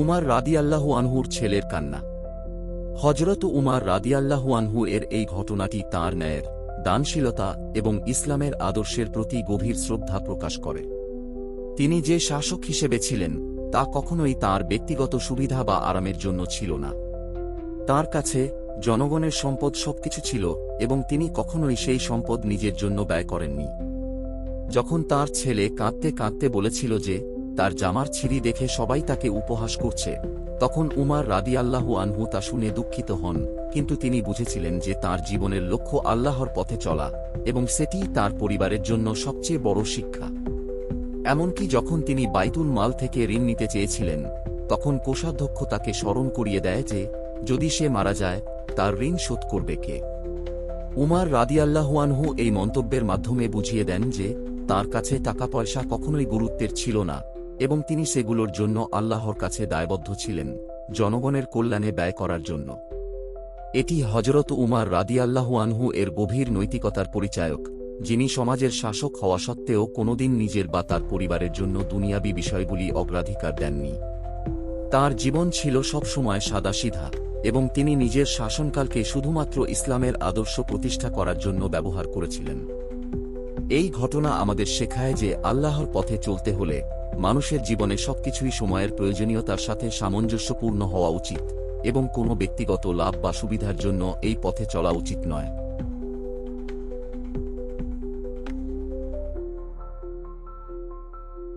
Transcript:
উমার রাদিয়াল্লাহু আনহুর ছেলের কান্না। হজরত উমার রাদিয়াল্লাহু আনহু এর এই ঘটনাটি তাঁর ন্যায়ের, দানশীলতা এবং ইসলামের আদর্শের প্রতি গভীর শ্রদ্ধা প্রকাশ করে। তিনি যে শাসক হিসেবে ছিলেন, তা কখনোই তার ব্যক্তিগত সুবিধা বা আরামের জন্য ছিল না। তার কাছে জনগণের সম্পদ সবকিছু ছিল এবং তিনি কখনোই সেই সম্পদ নিজের জন্য ব্যয় করেননি। যখন তার ছেলে কাঁদতে কাঁদতে বলেছিল যে তার জামার ছিঁড়ি দেখে সবাই তাকে উপহাস করছে। তখন উমার রাদিয়াল্লাহু আনহু তা শুনে দুঃখিত হন, কিন্তু তিনি বুঝেছিলেন যে তার জীবনের লক্ষ্য আল্লাহর পথে চলা, এবং সেটিই তার পরিবারের জন্য সবচেয়ে বড় শিক্ষা। এমনকি যখন তিনি বাইতুল মাল থেকে ঋণ নিতে চেয়েছিলেন, তখন কোষাধ্যক্ষ তাকে স্মরণ করিয়ে দেয় যে, যদি সে মারা যায়, তার ঋণ শোধ করবে কে? উমার রাদিয়াল্লাহুয়ানহু এই মন্তব্যের মাধ্যমে বুঝিয়ে দেন যে, তার কাছে টাকা পয়সা কখনোই গুরুত্বের ছিল না। এবং তিনি সেগুলোর জন্য আল্লাহর কাছে দায়বদ্ধ ছিলেন, জনগণের কল্যাণে ব্যয় করার জন্য। এটি হজরত উমার রাদিয়াল্লাহু আনহু এর গভীর নৈতিকতার পরিচায়ক, যিনি সমাজের শাসক হওয়া সত্ত্বেও কোনোদিন নিজের বা তার পরিবারের জন্য দুনিয়াবী বিষয়গুলি অগ্রাধিকার দেননি। তার জীবন ছিল সবসময় সাদাসিধা, এবং তিনি নিজের শাসনকালকে শুধুমাত্র ইসলামের আদর্শ প্রতিষ্ঠা করার জন্য ব্যবহার করেছিলেন। এই ঘটনা আমাদের শেখায় যে আল্লাহর পথে চলতে হলে মানুষের জীবনে সবকিছুই সময়ের প্রয়োজনীয়তার সাথে সামঞ্জস্যপূর্ণ হওয়া উচিত, এবং কোনো ব্যক্তিগত লাভ বা সুবিধার জন্য এই পথে চলা উচিত নয়।